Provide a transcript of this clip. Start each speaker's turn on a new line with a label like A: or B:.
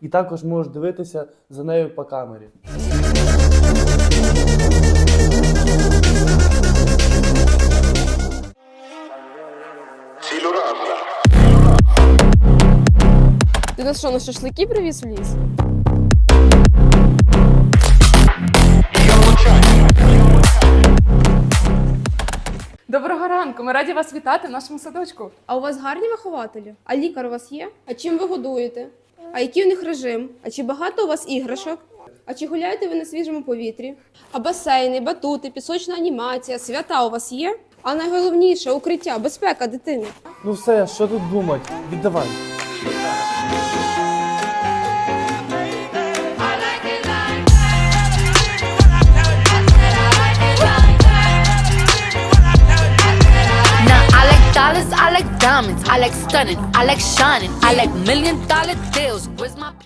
A: і також можеш дивитися за нею по камері.
B: Ти нас що, на шашлики привіз в ліс?
C: Доброго ранку! Ми раді вас вітати в нашому садочку.
B: А у вас гарні вихователі? А лікар у вас є? А чим ви годуєте? А який у них режим? А чи багато у вас іграшок? А чи гуляєте ви на свіжому повітрі? А басейни, батути, пісочна анімація, свята у вас є? А найголовніше укриття, безпека дитини.
A: Ну все, що тут думати? Віддавай.
D: Dollars, I like diamonds, I like stunning, I like shining, I like million dollar deals. Where's my?